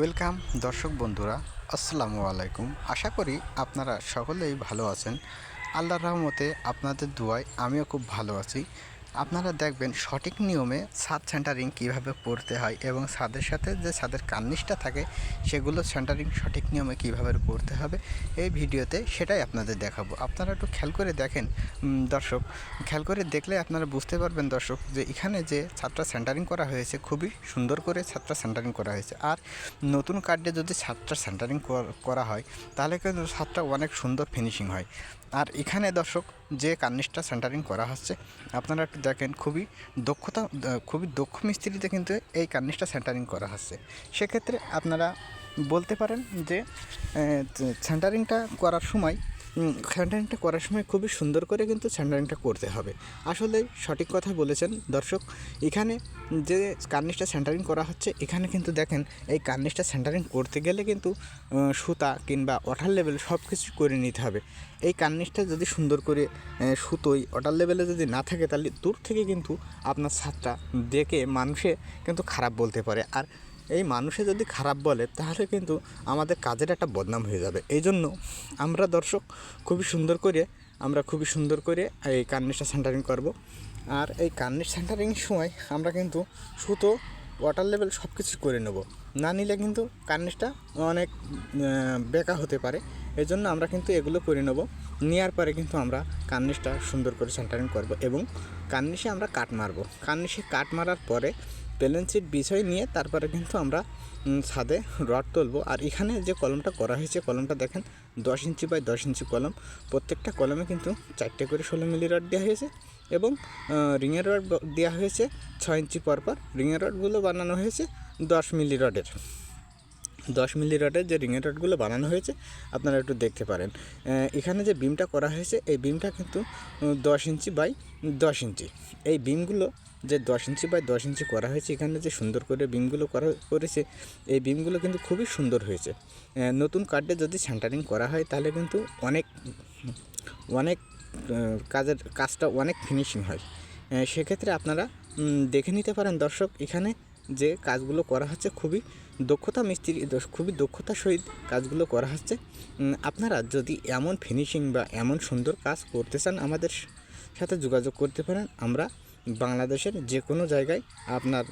Welcome, দর্শক বন্ধুরা, আসসালামু আলাইকুম। আশা করি আপনারা সকলেই ভালো আছেন। আল্লাহর রহমতে আপনাদের দুয়ায় আমিও খুব ভালো আছি। আপনারা দেখবেন সঠিক নিয়মে ছাদ সেন্টারিং কীভাবে করতে হয় এবং ছাদের সাথে যে ছাদের কার্নিশটা থাকে, সেগুলো সেন্টারিং সঠিক নিয়মে কীভাবে করতে হবে, এই ভিডিওতে সেটাই আপনাদের দেখাবো। আপনারা একটু খেয়াল করে দেখেন দর্শক, খেয়াল করে দেখলে আপনারা বুঝতে পারবেন দর্শক যে এখানে যে ছাদটা সেন্টারিং করা হয়েছে, খুবই সুন্দর করে ছাদটা সেন্টারিং করা হয়েছে। আর নতুন কার্ডে যদি ছাদটা সেন্টারিং করা হয়, তাহলে কিন্তু ছাদটা অনেক সুন্দর ফিনিশিং হয়। আর এখানে দর্শক, যে কার্নিশটা সেন্টারিং করা হচ্ছে, আপনারা একটু দেখেন খুবই দক্ষতা খুবই দক্ষ মিস্ত্রিতে কিন্তু এই কার্নিশটা সেন্টারিং করা হচ্ছে। সেক্ষেত্রে আপনারা বলতে পারেন যে সেন্টারিংটা করার সময় সেন্টারিংটা করার সময় খুবই সুন্দর করে কিন্তু সেন্টারিংটা করতে হবে। আসলে সঠিক কথা বলেছেন দর্শক। এখানে যে কার্নিশটা সেন্টারিং করা হচ্ছে, এখানে কিন্তু দেখেন এই কার্নিশটা সেন্টারিং করতে গেলে কিন্তু সুতা কিংবা ওঠার লেভেল সব কিছু করে নিতে হবে। এই কার্নিশটা যদি সুন্দর করে সুতোই ওটার লেভেলে যদি না থাকে, তাহলে দূর থেকে কিন্তু আপনার ছাদটা দেখে মানুষে কিন্তু খারাপ বলতে পারে। আর এই মানুষে যদি খারাপ বলে, তাহলে কিন্তু আমাদের কাজের একটা বদনাম হয়ে যাবে। এই জন্য আমরা দর্শক খুবই সুন্দর করে, আমরা খুবই সুন্দর করে এই কার্নিশটা সেন্টারিং করব। আর এই কার্নিশ সেন্টারিং সময় আমরা কিন্তু সুতো ওয়াটার লেভেল সব কিছু করে নেব। না নিলে কিন্তু কার্নিশটা অনেক বেকা হতে পারে। এই জন্য আমরা কিন্তু এগুলো করে নেব। নেওয়ার পরে কিন্তু আমরা কার্নিশটা সুন্দর করে সেন্টারিং করব এবং কার্নিশে আমরা কাট মারবো। কার্নিশে কাট মারার পরে প্লেন শিট বিষয় নিয়ে তারপরে কিন্তু আমরা ছাদে রড তুলবো। আর এখানে যে কলমটা করা হয়েছে, কলমটা দেখেন, দশ ইঞ্চি বাই দশ ইঞ্চি কলম। প্রত্যেকটা কলমে কিন্তু চারটে করে ষোলো মিলি রড দেওয়া হয়েছে এবং রিঙের রড দেওয়া হয়েছে ছয় ইঞ্চি পর পর রিঙের রডগুলো বানানো হয়েছে দশ মিলি রডের। দশ মিলি রডের যে রিঙের রডগুলো বানানো হয়েছে, আপনারা একটু দেখতে পারেন। এখানে যে বিমটা করা হয়েছে, এই বিমটা কিন্তু দশ ইঞ্চি বাই দশ ইঞ্চি। এই বিমগুলো যে দশ ইঞ্চি বাই দশ ইঞ্চি করা হয়েছে, এখানে যে সুন্দর করে বিমগুলো করা করেছে, এই বিমগুলো কিন্তু খুবই সুন্দর হয়েছে। নতুন কার্ডে যদি সেন্টারিং করা হয়, তাহলে কিন্তু অনেক অনেক কাজের, কাজটা অনেক ফিনিশিং হয়। সেক্ষেত্রে আপনারা দেখে নিতে পারেন দর্শক, এখানে যে কাজগুলো করা হচ্ছে খুবই দক্ষতা মিস্ত্রি খুবই দক্ষতা সহিত কাজগুলো করা হচ্ছে। আপনারা যদি এমন ফিনিশিং বা এমন সুন্দর কাজ করতে চান আমাদের সাথে যোগাযোগ করতে পারেন। আমরা বাংলাদেশের যে কোনো জায়গায় আপনার